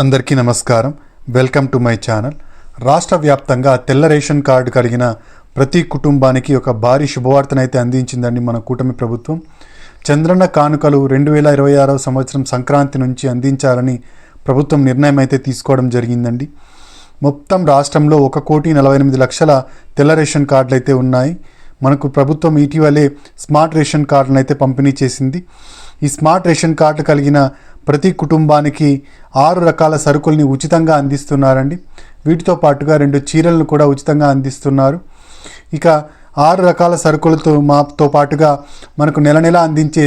అందరికీ నమస్కారం. Welcome to my channel. రాష్ట్ర వ్యాప్తంగా తెల్ల రేషన్ కార్డు కలిగిన ప్రతి కుటుంబానికి ఒక భారీ శుభవార్తనైతే అందించిందండి మన కూటమి ప్రభుత్వం. చంద్రన్న కానుకలు రెండు వేల ఇరవై ఆరవ సంవత్సరం సంక్రాంతి నుంచి అందించాలని ప్రభుత్వం నిర్ణయం అయితే తీసుకోవడం జరిగిందండి. మొత్తం రాష్ట్రంలో ఒక కోటి నలభై ఎనిమిది లక్షల తెల్ల రేషన్ కార్డులు అయితే ఉన్నాయి. మనకు ప్రభుత్వం ఇటీవలే స్మార్ట్ రేషన్ కార్డులను అయితే పంపిణీ చేసింది. ఈ స్మార్ట్ రేషన్ కార్డు కలిగిన ప్రతి కుటుంబానికి ఆరు రకాల సరుకుల్ని ఉచితంగా అందిస్తున్నారండి. వీటితో పాటుగా రెండు చీరలను కూడా ఉచితంగా అందిస్తున్నారు. ఇక ఆరు రకాల సరుకులతో మాతో పాటుగా మనకు నెల నెల అందించే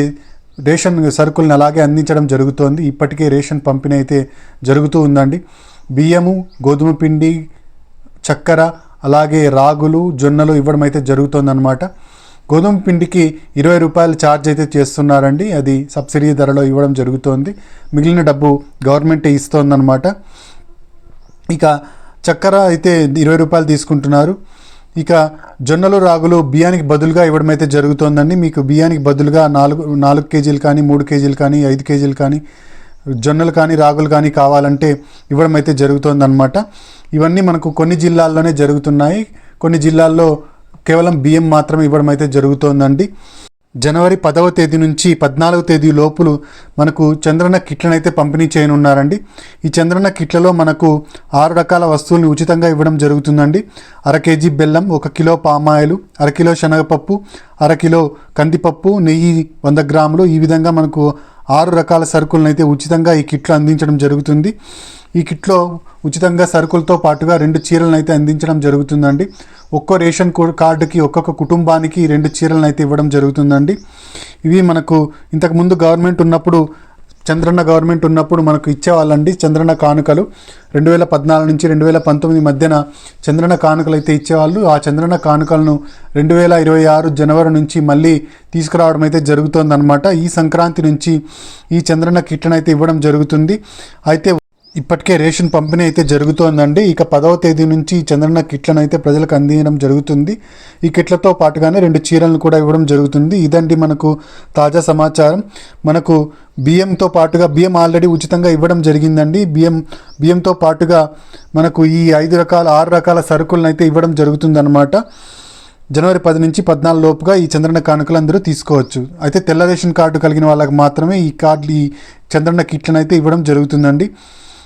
రేషన్ సరుకులను అలాగే అందించడం జరుగుతోంది. ఇప్పటికే రేషన్ పంపిణీ అయితే జరుగుతూ ఉందండి. బియ్యము గోధుమ పిండి చక్కెర అలాగే రాగులు జొన్నలు ఇవ్వడం అయితే జరుగుతుందన్నమాట. గోధుమ పిండికి ఇరవై రూపాయలు ఛార్జ్ అయితే చేస్తున్నారండి. అది సబ్సిడీ ధరలో ఇవ్వడం జరుగుతోంది. మిగిలిన డబ్బు గవర్నమెంటే ఇస్తోందన్నమాట. ఇక చక్కెర అయితే ఇరవై రూపాయలు తీసుకుంటున్నారు. ఇక జొన్నలు రాగులు బియ్యానికి బదులుగా ఇవ్వడం అయితే జరుగుతోందండి. మీకు బియ్యానికి బదులుగా నాలుగు నాలుగు కేజీలు కానీ మూడు కేజీలు కానీ ఐదు కేజీలు కానీ జొన్నలు కానీ రాగులు కానీ కావాలంటే ఇవ్వడం అయితే జరుగుతోందనమాట ఇవన్నీ మనకు కొన్ని జిల్లాల్లోనే జరుగుతున్నాయి. కొన్ని జిల్లాల్లో కేవలం బియ్యం మాత్రమే ఇవ్వడం అయితే జరుగుతోందండి. జనవరి పదవ తేదీ నుంచి పద్నాలుగవ తేదీ లోపులు మనకు చంద్రన్న కిట్లను అయితే పంపిణీ చేయనున్నారండి. ఈ చంద్రన్న కిట్లలో మనకు ఆరు రకాల వస్తువులను ఉచితంగా ఇవ్వడం జరుగుతుందండి. అర కేజీ బెల్లం ఒక కిలో పామాయిలు అరకిలో శనగపప్పు అరకిలో కందిపప్పు నెయ్యి వంద గ్రాములు. ఈ విధంగా మనకు ఆరు రకాల సరుకులను అయితే ఉచితంగా ఈ కిట్లు అందించడం జరుగుతుంది. ఈ కిట్లో ఉచితంగా సరుకులతో పాటుగా రెండు చీరలను అయితే అందించడం జరుగుతుందండి. ఒక్కో రేషన్ కార్డుకి ఒక్కొక్క కుటుంబానికి రెండు చీరలను అయితే ఇవ్వడం జరుగుతుందండి. ఇవి మనకు ఇంతకుముందు గవర్నమెంట్ ఉన్నప్పుడు చంద్రన్న గవర్నమెంట్ ఉన్నప్పుడు మనకు ఇచ్చేవాళ్ళండి చంద్రన్న కానుకలు. రెండు వేల పద్నాలుగు నుంచి రెండు వేల పంతొమ్మిది మధ్యన చంద్రన్న కానుకలు అయితే ఇచ్చేవాళ్ళు. ఆ చంద్రన్న కానుకలను రెండు వేల ఇరవై ఆరు జనవరి నుంచి మళ్ళీ తీసుకురావడం అయితే జరుగుతుందన్నమాట. ఈ సంక్రాంతి నుంచి ఈ చంద్రన్న కిట్లను అయితే ఇవ్వడం జరుగుతుంది. అయితే ఇప్పటికే రేషన్ పంపిణీ అయితే జరుగుతోందండి. ఇక పదవ తేదీ నుంచి ఈ చంద్రన్న కిట్లను అయితే ప్రజలకు అందించడం జరుగుతుంది. ఈ కిట్లతో పాటుగానే రెండు చీరలను కూడా ఇవ్వడం జరుగుతుంది. ఇదండి మనకు తాజా సమాచారం. మనకు బియ్యంతో పాటుగా బియ్యం ఆల్రెడీ ఉచితంగా ఇవ్వడం జరిగిందండి. బియ్యం బియ్యంతో పాటుగా మనకు ఈ ఐదు రకాల ఆరు రకాల సరుకులను అయితే ఇవ్వడం జరుగుతుందన్నమాట. జనవరి పది నుంచి పద్నాలుగు లోపుగా ఈ చంద్రన్న కానుకలు అందరూ తీసుకోవచ్చు. అయితే తెల్ల రేషన్ కార్డు కలిగిన వాళ్ళకి మాత్రమే ఈ కార్డు ఈ చంద్రన్న కిట్లను అయితే ఇవ్వడం జరుగుతుందండి.